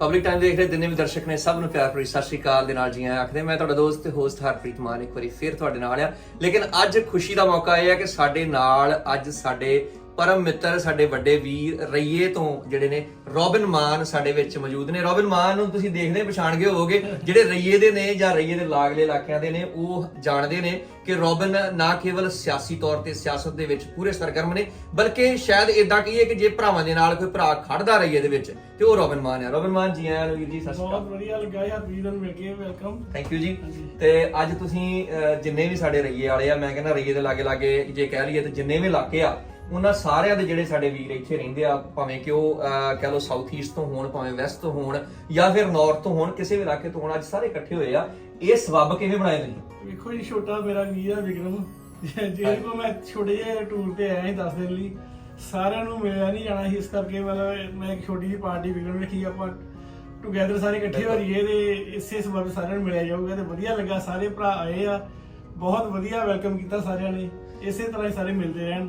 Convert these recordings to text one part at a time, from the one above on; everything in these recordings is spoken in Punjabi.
ਪਬਲਿਕ ਟਾਈਮ ਦੇਖ ਰਹੇ ਜਿੰਨੇ ਵੀ ਦਰਸ਼ਕ ਨੇ ਸਭ ਨੂੰ ਪਿਆਰ ਭਰੀ ਸਤਿ ਸ਼੍ਰੀ ਅਕਾਲ ਦੇ ਨਾਲ ਜੀ ਆਇਆਂ ਆਖਦੇ ਮੈਂ ਤੁਹਾਡਾ ਦੋਸਤ ਤੇ ਹੋਸਟ ਹਰਪ੍ਰੀਤ ਮਾਨ ਇੱਕ ਵਾਰੀ ਫਿਰ ਤੁਹਾਡੇ ਨਾਲ ਆ। ਲੇਕਿਨ ਅੱਜ ਖੁਸ਼ੀ ਦਾ ਮੌਕਾ ਇਹ ਹੈ ਕਿ ਸਾਡੇ ਨਾਲ, ਅੱਜ ਸਾਡੇ ਪਰਮ ਮਿੱਤਰ ਸਾਡੇ ਵੱਡੇ ਵੀਰ ਰਈਏ ਤੋਂ ਜਿਹੜੇ ਨੇ ਰੋਬਿਨ ਮਾਨ ਸਾਡੇ ਵਿੱਚ ਮੌਜੂਦ ਨੇ। ਰੋਬਿਨ ਮਾਨ ਨੂੰ ਤੁਸੀਂ ਦੇਖਦੇ ਪਛਾਣ ਗਏ ਹੋਵੋਗੇ ਜਿਹੜੇ ਰਈਏ ਦੇ ਨੇ ਜਾਂ ਰਈਏ ਦੇ ਲਾਗਲੇ ਇਲਾਕਿਆਂ ਦੇ ਨੇ ਉਹ ਜਾਣਦੇ ਨੇ ਕਿ ਰੋਬਿਨ ਨਾ ਕੇਵਲ ਸਿਆਸੀ ਤੌਰ ਤੇ ਸਿਆਸਤ ਦੇ ਵਿੱਚ ਪੂਰੇ ਸਰਗਰਮ ਨੇ ਬਲਕਿ ਸ਼ਾਇਦ ਇਦਾਂ ਕਹੀਏ ਕਿ ਜੇ ਭਰਾਵਾਂ ਦੇ ਨਾਲ ਕੋਈ ਭਰਾ ਖੜਦਾ ਰਈਏ ਦੇ ਵਿੱਚ ਤੇ ਉਹ ਰੋਬਿਨ ਮਾਨ ਹੈ ਰੋਬਿਨ ਮਾਨ ਜੀ ਆਇਆਂ ਨੂੰ ਵੀਰ ਜੀ ਸਤਿ ਸ਼੍ਰੀ ਅਕਾਲ। ਬਹੁਤ ਵਧੀਆ ਲੱਗਾ ਯਾਰ ਵੀਰ ਨੂੰ ਮਿਲ ਕੇ ਵੈਲਕਮ ਥੈਂਕ ਯੂ ਜੀ। ਤੇ ਅੱਜ ਤੁਸੀਂ ਜਿੰਨੇ ਵੀ ਸਾਡੇ ਰਈਏ ਵਾਲੇ ਆ ਮੈਂ ਕਹਿੰਦਾ ਰਈਏ ਦੇ ਲਾਗੇ ਲਾਗੇ ਜੇ ਕਹਿ ਲਈਏ ਤੇ ਜਿੰਨੇ ਵੀ ਇਲਾਕੇ ਆ ਉਹਨਾਂ ਸਾਰਿਆਂ ਦੇ ਜਿਹੜੇ ਸਾਡੇ ਵੀਰ ਇੱਥੇ ਰਹਿੰਦੇ ਆ ਭਾਵੇਂ ਕਿ ਉਹ ਕਹਿ ਲਓ ਸਾਊਥ ਈਸਟ ਤੋਂ ਹੋਣ ਭਾਵੇਂ ਵੈਸਟ ਤੋਂ ਹੋਣ ਜਾਂ ਫਿਰ ਨਾਰਥ ਤੋਂ ਹੋਣ ਕਿਸੇ ਵੀ ਇਲਾਕੇ ਤੋਂ ਹੋਣ ਅੱਜ ਸਾਰੇ ਇਕੱਠੇ ਹੋਏ ਆ। ਇਹ ਸਬੱਬ ਕਿਵੇਂ ਬਣਾਏ ਤੁਸੀਂ? ਵੇਖੋ ਜੀ ਛੋਟਾ ਮੇਰਾ ਵੀਰ ਆ ਵਿਕਰਮ। ਜਿਹਦੇ ਕੋ ਮੈਂ ਛੋਟੇ ਜਿਹੇ ਟੂਰ ਤੇ ਆਇਆ ਸੀ 10 ਦਿਨ ਲਈ ਸਾਰਿਆਂ ਨੂੰ ਮਿਲਿਆ ਨਹੀਂ ਜਾਣਾ ਸੀ ਇਸ ਕਰਕੇ ਮਤਲਬ ਮੈਂ ਇੱਕ ਛੋਟੀ ਜਿਹੀ ਪਾਰਟੀ ਵਿਕਰਮ ਰੱਖੀ ਆਪਾਂ ਟੁਗੇਦਰ ਸਾਰੇ ਇਕੱਠੇ ਹੋ ਰਹੀਏ ਤੇ ਇਸੇ ਸਬਬ ਸਾਰਿਆਂ ਨੂੰ ਮਿਲਿਆ ਜਾਊਗਾ ਤੇ ਵਧੀਆ ਲੱਗਾ ਸਾਰੇ ਭਰਾ ਆਏ ਆ ਬਹੁਤ ਵਧੀਆ ਵੈਲਕਮ ਕੀਤਾ ਸਾਰਿਆਂ ਨੇ ਇਸੇ ਤਰ੍ਹਾਂ ਹੀ ਸਾਰੇ ਮਿਲਦੇ ਰਹਿਣ।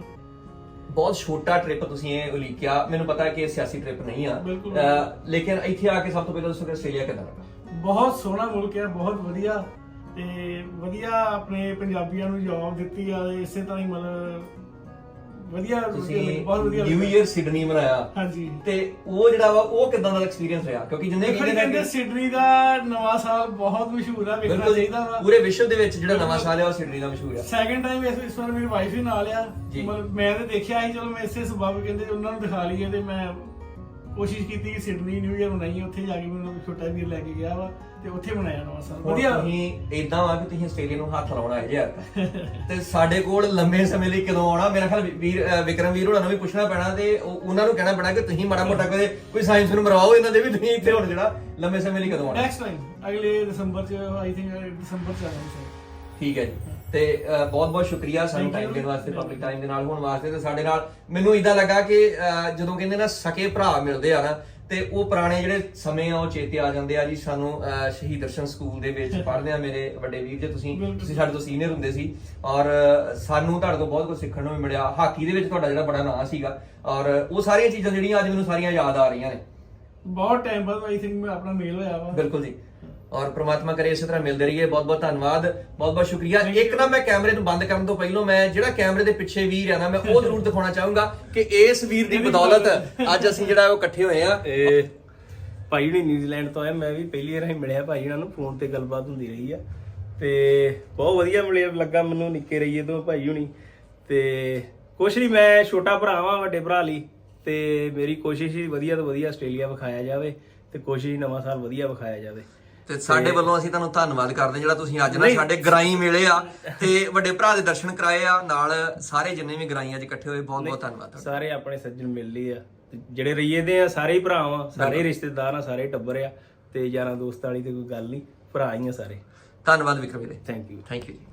ਬਹੁਤ ਛੋਟਾ ਟ੍ਰਿਪ ਤੁਸੀਂ ਇਹ ਉਲੀਕਿਆ। ਮੈਨੂੰ ਪਤਾ ਹੈ ਕਿ ਇਹ ਸਿਆਸੀ ਟ੍ਰਿਪ ਨਹੀਂ ਆ। ਬਿਲਕੁਲ। ਅਹ, ਲੇਕਿਨ ਇੱਥੇ ਆ ਕੇ ਸਭ ਤੋਂ ਪਹਿਲਾਂ ਦੱਸੋ ਕਿ ਆਸਟ੍ਰੇਲੀਆ ਕਿੱਦਾਂ ਲੱਗਾ? ਬਹੁਤ ਸੋਹਣਾ ਮੁਲਕ ਹੈ ਬਹੁਤ ਵਧੀਆ। ਤੇ ਵਧੀਆ ਆਪਣੇ ਪੰਜਾਬੀਆਂ ਨੂੰ ਜੌਬ ਦਿੱਤੀ ਆ ਇਸੇ ਤਰ੍ਹਾਂ ਹੀ ਮਤਲਬ ਵਧੀਆ ਤੁਸੀਂ ਬਹੁਤ ਵਧੀਆ ਨਿਊ। ਈਅਰ ਸਿਡਨੀ ਮਨਾਇਆ। ਹਾਂਜੀ। ਤੇ ਉਹ ਜਿਹੜਾ ਵਾ ਉਹ ਕਿਦਾਂ ਦਾ ਐਕਸਪੀਰੀਅੰਸ ਰਿਹਾ? ਕਿਉਂਕਿ ਜਿੰਨੇ ਜੀ, ਕਹਿੰਦੇ ਸਿਡਨੀ ਦਾ ਨਵਾਂ ਸਾਲ ਬਹੁਤ ਮਸ਼ਹੂਰ ਆ ਵੇਖਣਾ ਚਾਹੀਦਾ ਵਾ। ਪੂਰੇ ਵਿਸ਼ਵ ਦੇ ਵਿੱਚ ਜਿਹੜਾ ਨਵਾਂ ਸਾਲ ਹੈ ਉਹ ਸਿਡਨੀ ਦਾ ਮਸ਼ਹੂਰ ਹੈ ਸੈਕੰਡ ਟਾਈਮ ਇਸ ਇਸ ਵਾਰ ਮੇਰੀ ਵਾਈਫ ਹੀ ਨਾਲ ਆ। ਮੈਂ ਤੇ ਦੇਖਿਆ ਸੀ ਚਲੋ ਮੈਂ ਇਸੇ ਸਬਬ ਕਹਿੰਦੇ ਉਹਨਾਂ ਨੂੰ ਦਿਖਾ ਲਈਏ ਤੇ ਮੈਂ ਕੋਸ਼ਿਸ਼ ਕੀਤੀ ਕਿ ਸਿਡਨੀ ਨਿਊ ਇਅਰ ਮਨਾਈਏ ਉੱਥੇ ਜਾ ਕੇ ਮੈਨੂੰ ਛੋਟਾ ਵੀਰ ਲੈ ਕੇ ਗਿਆ ਵਾ ਤੇ ਉੱਥੇ ਮਨਾਇਆ ਨਵਾਂ ਸਾਲ। ਵਧੀਆ। ਤੁਸੀਂ ਇਦਾਂ ਵਾ ਕਿ ਤੁਸੀਂ ਆਸਟ੍ਰੇਲੀਆ ਨੂੰ ਹੱਥ ਲਾਉਣਾ ਹੈ ਯਾਰ ਤੇ ਸਾਡੇ ਕੋਲ ਲੰਮੇ ਸਮੇਂ ਲਈ ਕਦੋਂ ਆਉਣਾ? ਮੇਰਾ ਖਿਆਲ ਵੀਰ ਵਿਕਰਮ ਵੀਰ ਹੋਣਾ ਨੂੰ ਵੀ ਪੁੱਛਣਾ ਪੈਣਾ ਤੇ ਉਹ- ਉਹਨਾਂ ਨੂੰ ਕਹਿਣਾ ਪੈਣਾ ਕਿ ਤੁਸੀਂ ਮਾੜਾ ਮੋਟਾ ਕਦੇ ਕੋਈ ਸਾਇੰਸ ਨੂੰ ਮਰਵਾਓ ਇਹਨਾਂ ਦੇ ਵੀ ਤੁਸੀਂ ਇੱਥੇ ਹੁਣ ਜਿਹੜਾ ਲੰਮੇ ਸਮੇਂ ਲਈ ਕਦੋਂ ਆਉਣਾ। ਨੈਕਸਟ ਟਾਈਮ ਅਗਲੇ ਦਸੰਬਰ ਚ ਆਈ ਥਿੰਕ ਦਸੰਬਰ ਚ ਸਰ ਠੀਕ ਹੈ ਜੀ। ਤੇ ਬਹੁਤ ਬਹੁਤ ਸ਼ੁਕਰੀਆ ਸਾਨੂੰ. ਟਾਈਮ ਦੇਣ ਵਾਸਤੇ ਪਬਲਿਕ ਟਾਈਮ ਦੇ ਨਾਲ ਹੋਣ ਵਾਸਤੇ ਤੇ ਸਾਡੇ ਨਾਲ ਮੈਨੂੰ ਇਦਾਂ ਲੱਗਾ ਕਿ ਜਦੋਂ ਕਹਿੰਦੇ ਨਾ ਸਕੇ ਭਰਾ ਮਿਲਦੇ ਆ ਨਾ ਤੇ ਉਹ ਪੁਰਾਣੇ ਜਿਹੜੇ ਸਮੇਂ ਆ ਉਹ ਚੇਤੇ ਆ ਜਾਂਦੇ ਆ ਜੀ ਸਾਨੂੰ ਸ਼ਹੀਦ ਦਰਸ਼ਨ ਸਕੂਲ ਦੇ ਵਿੱਚ ਪੜ੍ਹਦੇ ਆ ਮੇਰੇ ਵੱਡੇ ਵੀਰ ਜੇ ਤੁਸੀਂ। ਤੁਸੀਂ ਸਾਡੇ ਤੋਂ ਸੀਨੀਅਰ ਹੁੰਦੇ ਸੀ ਔਰ ਸਾਨੂੰ ਤੁਹਾਡੇ ਤੋਂ ਬਹੁਤ ਕੁਝ ਸਿੱਖਣ ਨੂੰ ਵੀ ਮਿਲਿਆ ਹਾਕੀ ਦੇ ਵਿੱਚ ਤੁਹਾਡਾ ਜਿਹੜਾ ਬੜਾ ਨਾਂ ਸੀਗਾ ਔਰ ਉਹ ਸਾਰੀਆਂ ਚੀਜ਼ਾਂ ਜਿਹੜੀਆਂ ਅੱਜ ਮੈਨੂੰ ਸਾਰੀਆਂ ਯਾਦ ਆ ਰਹੀਆਂ ਨੇ ਬਹੁਤ ਟਾਈਮ ਬਾਅਦ ਆਈ ਥਿੰਕ ਮੈਂ ਆਪਣਾ ਮੇਲ ਹੋਇਆ ਵਾ ਬਿਲਕੁਲ ਜੀ ਔਰ ਪ੍ਰਮਾਤਮਾ ਕਰੇ ਇਸੇ ਤਰ੍ਹਾਂ ਮਿਲਦੇ ਰਹੀਏ। ਬਹੁਤ ਬਹੁਤ ਧੰਨਵਾਦ। ਬਹੁਤ ਬਹੁਤ ਸ਼ੁਕਰੀਆ ਇੱਕ ਨਾ ਮੈਂ ਕੈਮਰੇ ਨੂੰ ਬੰਦ ਕਰਨ ਤੋਂ ਪਹਿਲਾਂ ਮੈਂ ਜਿਹੜਾ ਕੈਮਰੇ ਦੇ ਪਿੱਛੇ ਵੀਰ ਆ ਨਾ ਮੈਂ ਉਹ ਜ਼ਰੂਰ ਦਿਖਾਉਣਾ ਚਾਹੂੰਗਾ ਕਿ ਇਸ ਵੀਰ ਦੀ ਬਦੌਲਤ ਅੱਜ ਅਸੀਂ ਜਿਹੜਾ ਉਹ ਇਕੱਠੇ ਹੋਏ ਆ। ਇਹ ਭਾਈ ਹੁਣੀ ਨਿਊਜ਼ੀਲੈਂਡ ਤੋਂ ਆਏ ਮੈਂ ਵੀ ਪਹਿਲੀ ਵਾਰ ਹੀ ਮਿਲਿਆ ਭਾਈ ਉਹਨਾਂ ਨੂੰ। ਫੋਨ ਤੇ ਗੱਲਬਾਤ ਹੁੰਦੀ ਰਹੀ ਆ। ਤੇ ਬਹੁਤ ਵਧੀਆ ਮਿਲਿਆ ਲੱਗਾ ਮੈਨੂੰ ਨਿੱਕੇ ਰਹੀਏ ਤੋਂ ਭਾਈ ਹੁਣੀ। ਤੇ ਕੁਛ ਨਹੀਂ ਮੈਂ ਛੋਟਾ ਭਰਾ ਵਾਂ ਵੱਡੇ ਭਰਾ ਲਈ। ਤੇ ਮੇਰੀ ਕੋਸ਼ਿਸ਼ ਹੀ ਵਧੀਆ ਤੋਂ ਵਧੀਆ ਆਸਟ੍ਰੇਲੀਆ ਵਿਖਾਇਆ ਜਾਵੇ ਤੇ ਕੋਸ਼ਿਸ਼ ਨਵਾਂ ਸਾਲ ਵਧੀਆ ਵਿਖਾਇਆ ਜਾਵੇ। ਤੇ ਸਾਡੇ ਵੱਲੋਂ ਅਸੀਂ ਤੁਹਾਨੂੰ ਧੰਨਵਾਦ ਕਰਦੇ ਜਿਹੜਾ ਤੁਸੀਂ ਅੱਜ ਨਾ ਨਹੀਂ। ਸਾਡੇ ਗਰਾਈ ਮਿਲੇ ਆ ਤੇ ਵੱਡੇ ਭਰਾ ਦੇ ਦਰਸ਼ਨ ਕਰਾਏ ਆ ਨਾਲ ਸਾਰੇ ਜਿੰਨੇ ਵੀ ਗਰਾਈ ਅੱਜ ਇਕੱਠੇ ਹੋਏ ਬਹੁਤ ਬਹੁਤ ਧੰਨਵਾਦ ਤੁਹਾਡਾ। ਸਾਰੇ ਆਪਣੇ ਸੱਜਣ ਮਿਲ ਲਈ ਆ ਜਿਹੜੇ ਰਹੀਏ ਦੇ ਆ ਸਾਰੇ ਹੀ ਭਰਾ ਵਾਂ ਸਾਰੇ ਰਿਸ਼ਤੇਦਾਰ ਆ ਸਾਰੇ ਟੱਬਰ ਆ ਤੇ ਯਾਰਾਂ ਦੋਸਤਾਂ ਵਾਲੀ ਤੇ ਕੋਈ ਗੱਲ ਨਹੀਂ ਭਰਾ ਹੀ ਆ ਸਾਰੇ। ਧੰਨਵਾਦ ਵਿਕਰਮ ਵੀਰੇ। ਥੈਂਕ ਯੂ ਥੈਂਕ ਯੂ ਜੀ।